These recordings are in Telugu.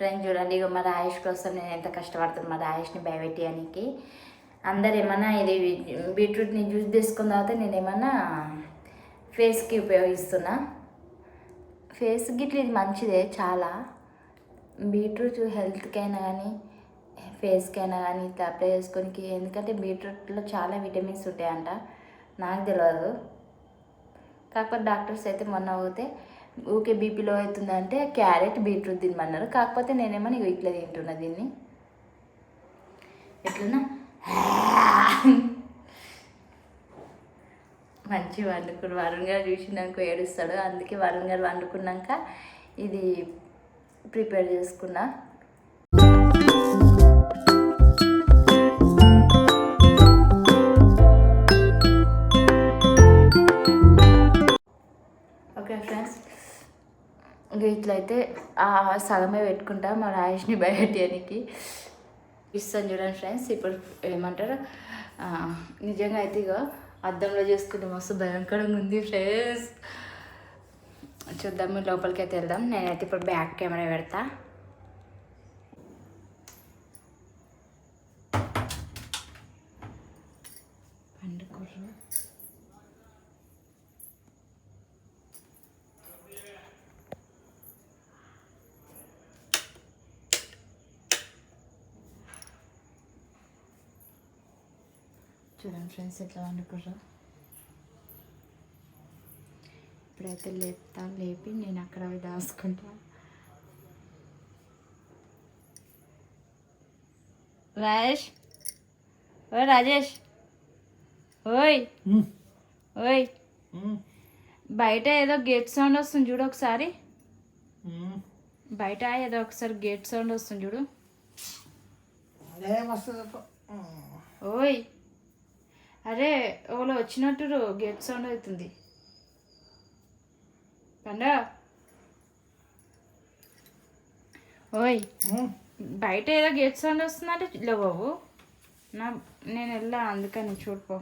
ఫ్రెండ్స్ చూడండి ఇక మా రాయేష్ కోసం నేను ఎంత కష్టపడుతున్నాను మా రాయేష్ని భయపెట్టేయడానికి. అందరు ఏమన్నా ఇది బీట్రూట్ని జ్యూస్ తీసుకున్న తర్వాత నేను ఏమన్నా ఫేస్కి ఉపయోగిస్తున్నా. ఫేస్ గిట్ల ఇది మంచిదే చాలా. బీట్రూట్ హెల్త్కైనా కానీ ఫేస్కైనా కానీ ఇట్లా అప్లై చేసుకోనికి ఎందుకంటే బీట్రూట్లో చాలా విటమిన్స్ ఉంటాయంట నాకు తెలియదు కాకపోతే డాక్టర్స్ అయితే మొన్న పోతే ఊకే బీపీలో అవుతుందంటే క్యారెట్ బీట్రూట్ తినమన్నారు. కాకపోతే నేనేమో నీకు ఇట్లా తింటున్నా దీన్ని. ఎట్లన్నా? మంచి వండుకుడు వరుణ్ గారు చూసినాక ఏడుస్తాడు. అందుకే వరుణ్ గారు వండుకున్నాక ఇది ప్రిపేర్ చేసుకున్నా. ఇంకా ఇట్లయితే సగమే పెట్టుకుంటా మా రాయేష్ని బయటనికి ఇస్తాను చూడండి ఫ్రెండ్స్ ఇప్పుడు ఏమంటారు? నిజంగా అయితే ఇక అద్దంలో చేసుకుంటే మస్తు భయంకరంగా ఉంది ఫ్రెండ్స్. చూద్దాం లోపలికి అయితే వెళ్దాం. నేనైతే ఇప్పుడు బ్యాక్ కెమెరా పెడతా. పండుకుర్రు చూడండి ఫ్రెండ్స్ ఎట్లా వండుకుర్రు ఇప్పుడైతే లేపుతా లేపి నేను అక్కడ పోయి దాచుకుంటా. రాజేష్? ఓయ్ రాజేష్. ఓయ్. ఓయ్. బయట ఏదో గేట్ సౌండ్ వస్తుంది చూడు ఒకసారి. బయట ఏదో ఒకసారి గేట్ సౌండ్ వస్తుంది చూడు. ఓయ్. అరే ఓలో వచ్చినట్టు గేట్ సౌండ్ అవుతుంది. పండా. ఓయ్ బయట ఏదో గేట్ సౌండ్ వస్తుందంటే లే బాబు. నా నేను వెళ్ళా అందుకని చూడుకో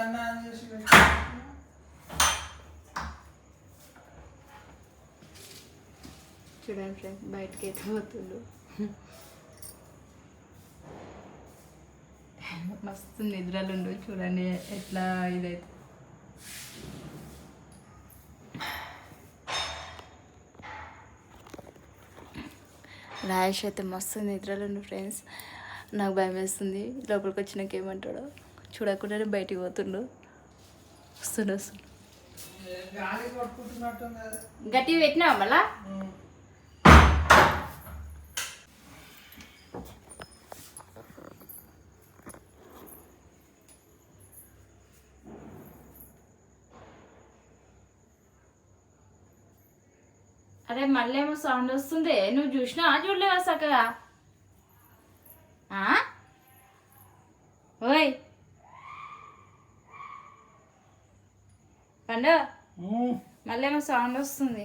అన్నా ఆన్ చేసి చూడండి ఫ్రెండ్స్ బయటకి అయితే పోతుండు. మస్తు నిద్రలు ఉండు చూడండి ఎట్లా ఇదైతే. రాయేష్ అయితే మస్తు నిద్రలు ఉండు ఫ్రెండ్స్. నాకు భయం వేస్తుంది లోపలికి వచ్చినాక ఏమంటాడో. చూడకుండానే బయటికి పోతుండు. వస్తుండు వస్తుండు. గట్టి పెట్టినా గట్టిగా పెట్టినావా మళ్ళా? అరే మళ్ళీ ఏమో సౌండ్ వస్తుంది. నువ్వు చూసినా చూడలేవా చక్కగా ఆ? ఓయ్ పండు. మళ్ళీ ఏమో సౌండ్ వస్తుంది.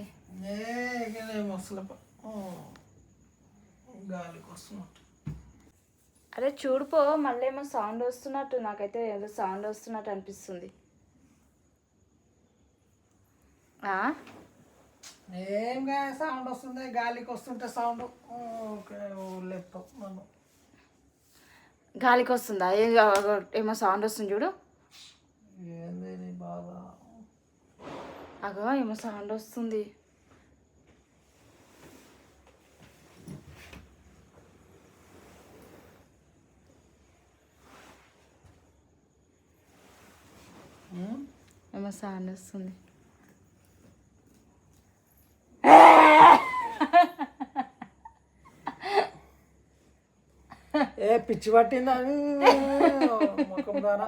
అరే చూడుపో మళ్ళీ ఏమో సౌండ్ వస్తున్నట్టు. నాకైతే ఏదో సౌండ్ వస్తున్నట్టు అనిపిస్తుంది? ఏం సౌండ్ వస్తుంది? గాలికి వస్తుంటే సౌండ్. గాలికి వస్తుందా? ఏమో సౌండ్ వస్తుంది చూడు. ఏంది బాధ? అగో ఏమో సౌండ్ వస్తుంది. ఏమో సౌండ్ వస్తుంది. ఏ పిచ్చి పట్టిందా? ముఖం ద్వారా.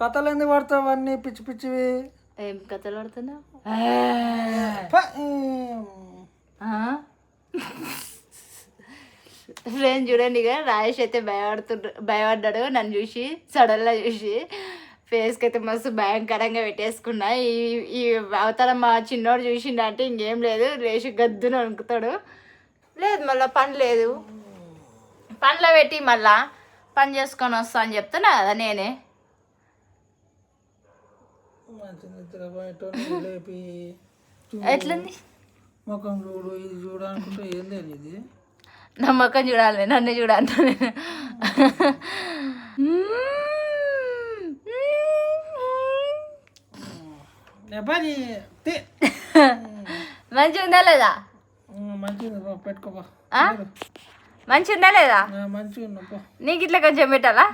కథలు ఎందుకు పడతావు అన్నీ పిచ్చి పిచ్చివి? ఏం కథలు పడుతున్నావు. ఫ్రెండ్స్ చూడండి ఇక రాయేష్ అయితే భయపడుతుండ్రు భయపడ్డాడు నన్ను చూసి సడన్గా చూసి. ఫేస్కి అయితే మస్తు భయంకరంగా పెట్టేసుకున్నా. ఈ ఈ అవతారం మా చిన్నోడు చూసిండంటే ఇంకేం లేదు లేచి గద్దును వణుకుతాడు. లేదు మళ్ళీ పని లేదు. పనిలో పెట్టి మళ్ళా పని చేసుకొని వస్తా అని చెప్తున్నా కదా నేనే. మంచి నిద్ర లేపి ఎట్లుంది? ముఖం చూడు ఇది చూడు అనుకుంటే ఏంది ఇది నా మొక్కం చూడాలి నన్ను చూడాలి మంచిగా ఉందా లేదా? మంచిగా పో, పెట్టుకోపా ఆ? మంచిగా ఉందా లేదా? పో. నీకు ఇట్లా కొంచెం పెట్టాలా?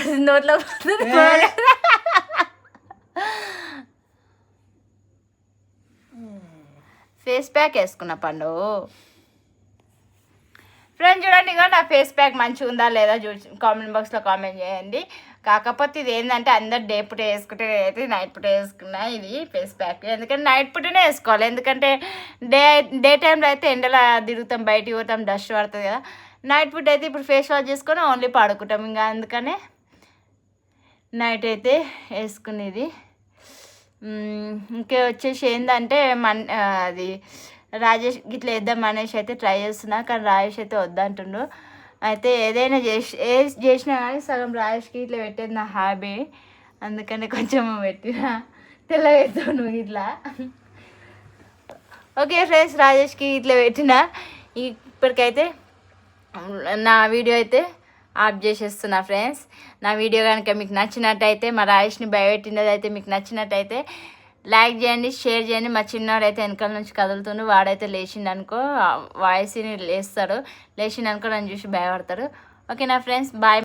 అది నోట్లో. ఫేస్ ప్యాక్ వేసుకున్న పండు ఫ్రెండ్ చూడండి ఇక నా ఫేస్ ప్యాక్ మంచిగా ఉందా లేదా చూసి కామెంట్ బాక్స్లో కామెంట్ చేయండి కాకపోతే ఇది ఏంటంటే అందరు డే పూట వేసుకుంటే అయితే నైట్ పూట వేసుకున్నా ఇది ఫేస్ ప్యాక్ ఎందుకంటే నైట్ పూటనే వేసుకోవాలి ఎందుకంటే డే డే టైంలో అయితే ఎండలో తిరుగుతాం బయటికి పోతాం డస్ట్ పడుతుంది కదా నైట్ పూట అయితే ఇప్పుడు ఫేస్ వాష్ చేసుకొని ఓన్లీ పడుకుంటాం ఇంకా అందుకనే నైట్ అయితే వేసుకునేది. ఇంకే ఇంకా వచ్చేసి ఏంటంటే మన్ అది రాజేష్ ఇట్లా వేద్దాం అనేసి అయితే ట్రై చేస్తున్నా కానీ రాజేష్ అయితే వద్దంటుండు. అయితే ఏదైనా చేసి ఏ చేసినా కానీ సగం రాజేష్కి ఇట్లా పెట్టేది నా హాబీ. అందుకని కొంచెం పెట్టిన. తెల్లగా నువ్వు ఇట్లా ఓకే ఫ్రెండ్స్ రాజేష్కి ఇట్లా పెట్టిన. ఇప్పటికైతే నా వీడియో అయితే ఆఫ్ చేసేస్తున్నా ఫ్రెండ్స్. నా వీడియో కనుక మీకు నచ్చినట్టయితే మా రాయేష్ని భయపెట్టినది అయితే మీకు నచ్చినట్టయితే లైక్ చేయండి షేర్ చేయండి. మా చిన్నవాడు అయితే వెనకాల నుంచి కదులుతుండు వాడైతే లేచిండు అనుకో వాయిస్ని లేస్తాడు. లేచిండు అనుకో నన్ను చూసి భయపడతాడు. ఓకే నా ఫ్రెండ్స్? బాయ్.